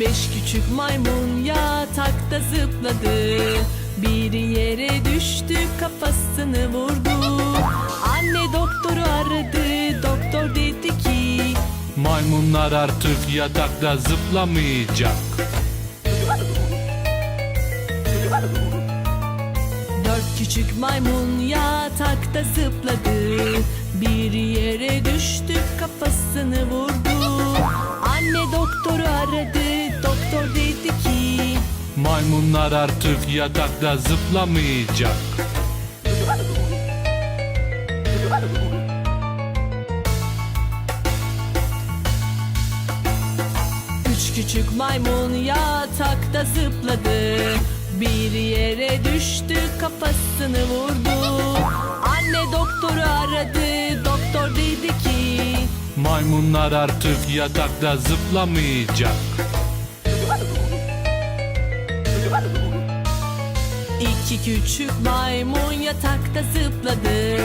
Beş küçük maymun yatakta zıpladı Bir yere düştü kafasını vurdu Anne doktoru aradı doktor dedi ki Maymunlar artık yatakta zıplamayacak. Küçük maymun yatakta zıpladı. Bir yere düştü kafasını vurdu. Anne doktoru aradı doktor dedi ki Maymunlar artık yatakta zıplamayacak. Üç küçük maymun yatakta zıpladı Bir yere düştü kafasını vurdu. Anne doktoru aradı doktor dedi ki Maymunlar artık yatakta zıplamayacak. İki küçük maymun yatakta zıpladı.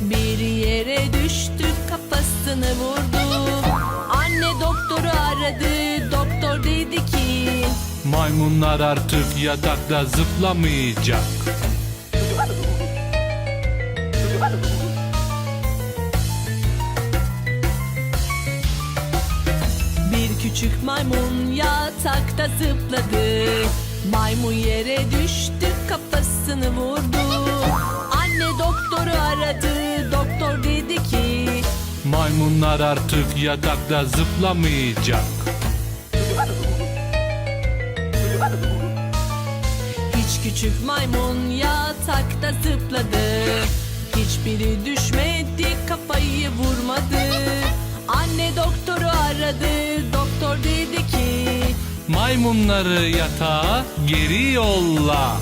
Bir yere düştü kafasını vurdu Maymunlar artık yatakta zıplamayacak. Bir küçük maymun yatakta zıpladı Maymun yere düştü kafasını vurdu Anne doktoru aradı doktor dedi ki Maymunlar artık yatakta zıplamayacak. Küçük maymun yatakta zıpladı Hiçbiri düşmedi kafayı vurmadı Anne doktoru aradı doktor dedi ki Maymunları yatağa geri yolla.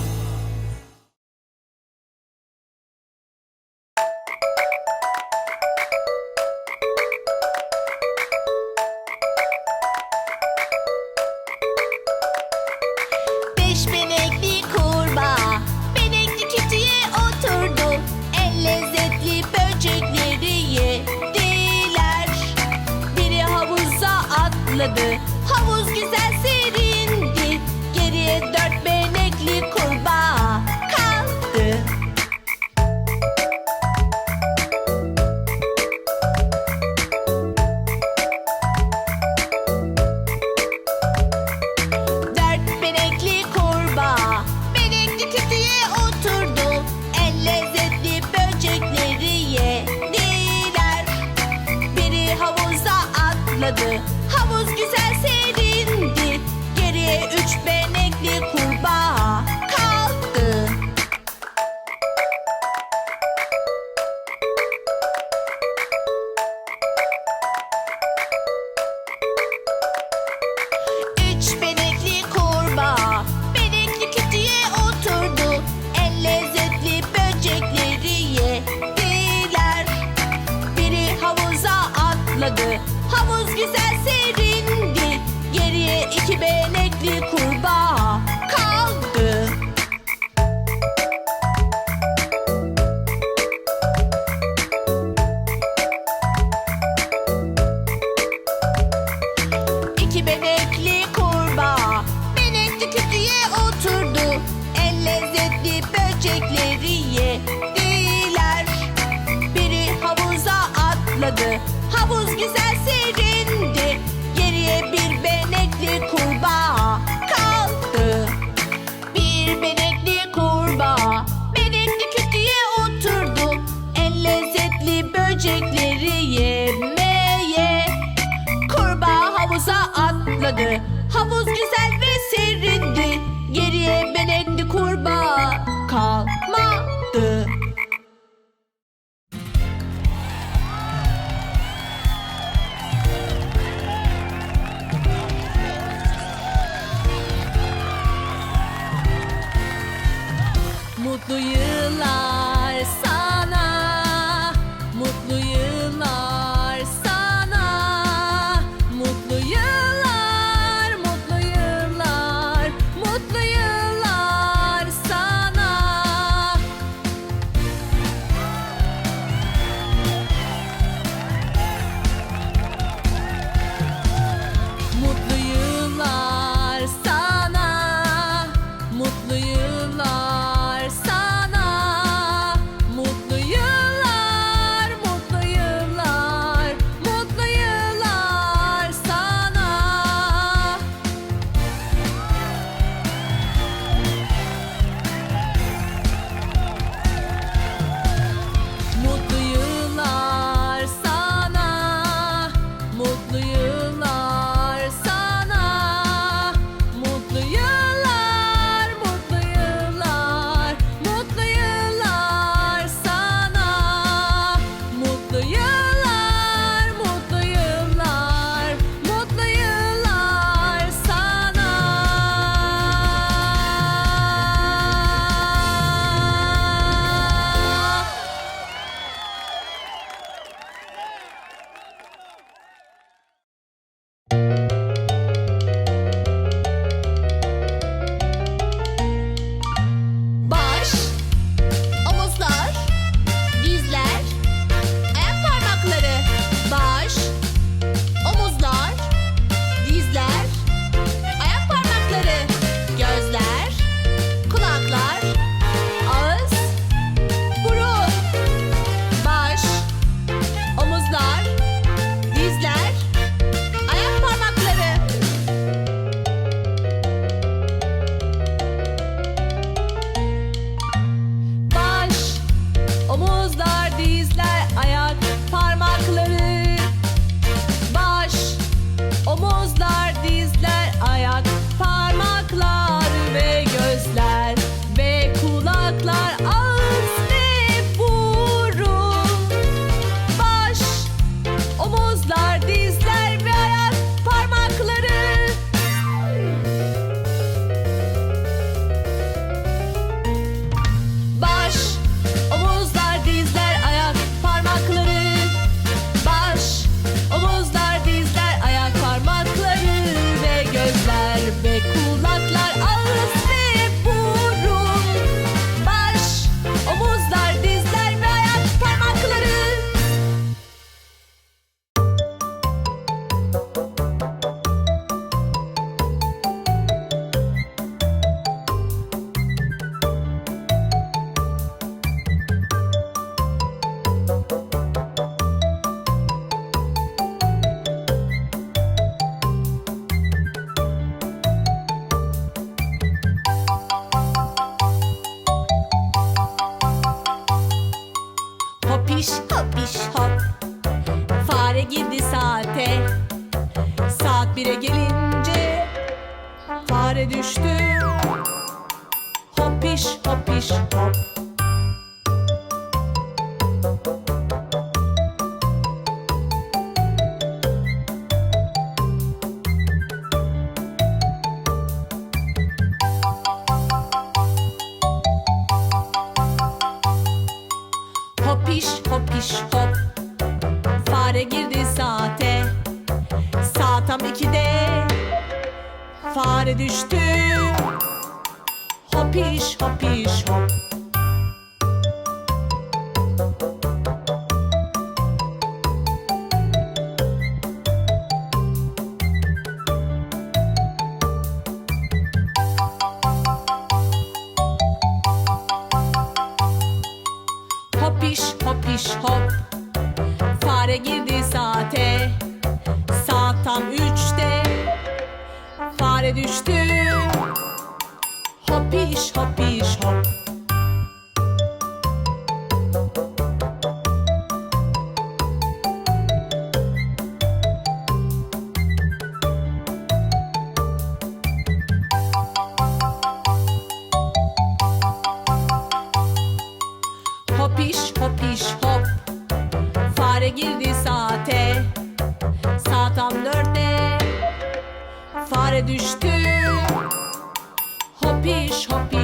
güzel serindi. Geriye bir benekli kurbağa kaldı. Bir benekli kurbağa Benekli kütüye oturdu. En lezzetli böcekleri yemeye. Kurbağa havuza atladı. Havuz do you. Fare düştü. Hopiş hopiş. Hop hopiş hop Fare Fare düştü. Hopiş hopiş hop. Hopiş hopiş hop. Fare girdi saate. Saat tam üçte Fare düştü. Hopiş hopiş hop Hopiş düştü. Hopiş hopiş. hop